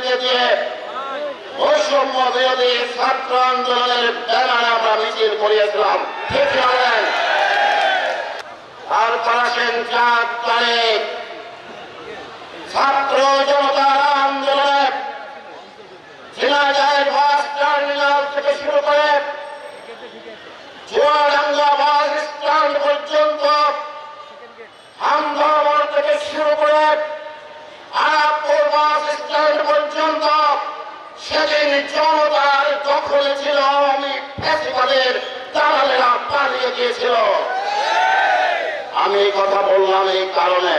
দিয়ে ছাত্র আন্দোলনের ব্যানারে আমরা মিছিল করিয়েছিলাম। ঠিক আসেন চার তারিখ। ছাত্র জনতার আন্দোলনে ঝিনাইদহের বাস টার্মিনাল থেকে শুরু করে চুয়াডাঙ্গা বাস স্ট্যান্ড পর্যন্ত হামদাবাদ গিয়েছিল। আমি এই কথা বললাম এই কারণে।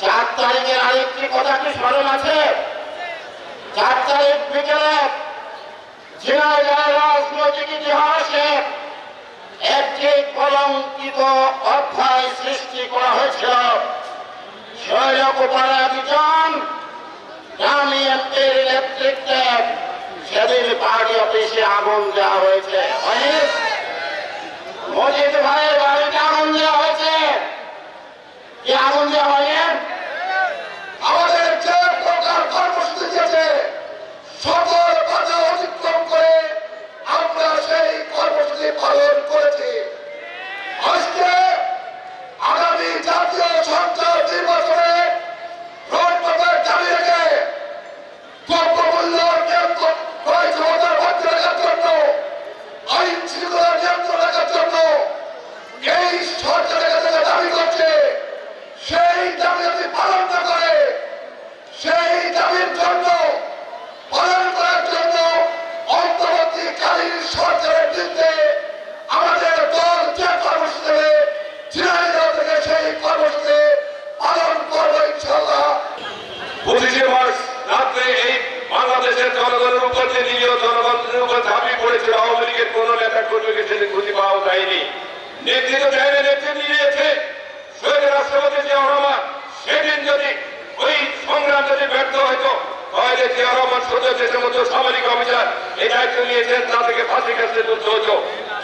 চার তারিখের আরেকটি কথা কি স্মরণ আছে? চার তারিখ বিকেলে রাজনৈতিক ইতিহাসে একটি কলঙ্কিত অধ্যায় সৃষ্টি করা হয়েছিল। সেদিন পার্টি অফিসে আগুন দেওয়া হয়েছে? মজিদ ভাইয়ের যে নিরীহ জনগণের উপর ঝাঁপিয়ে পড়েছিল আওয়ামী লীগের কোন নেতা কর্মীকে সেদিন খুঁজে পাওয়া যায়নি। নেতৃত্ব না, নেতৃত্ব নিয়েছে। রাষ্ট্রপতি জিয়া রহমান, সেদিন যদি ওই সংগ্রাম যদি ব্যর্থ হইতো, তাহলে জিয়া রহমান সদ্য দেশের মতো সামরিক অফিসার এই দায়িত্ব নিয়েছেন, তা থেকে ফাঁসি কাছে তুলতে হতো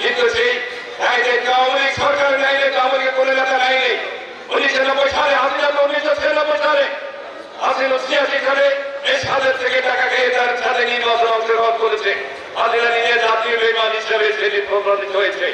কিন্তু সেই আওয়ামী লীগ সরকার নেয় নেই আওয়ামী লীগের কোনো নেতা নেয় নেই উনিশশো নব্বই সালে, হাজিরা উনিশশো ছিয়ানব্বই সালে, হাসিনা ছিয়াশি সালে এই সালের থেকে জাতীয় বেমান হিসেবে সেটি প্রমাণিত হয়েছে।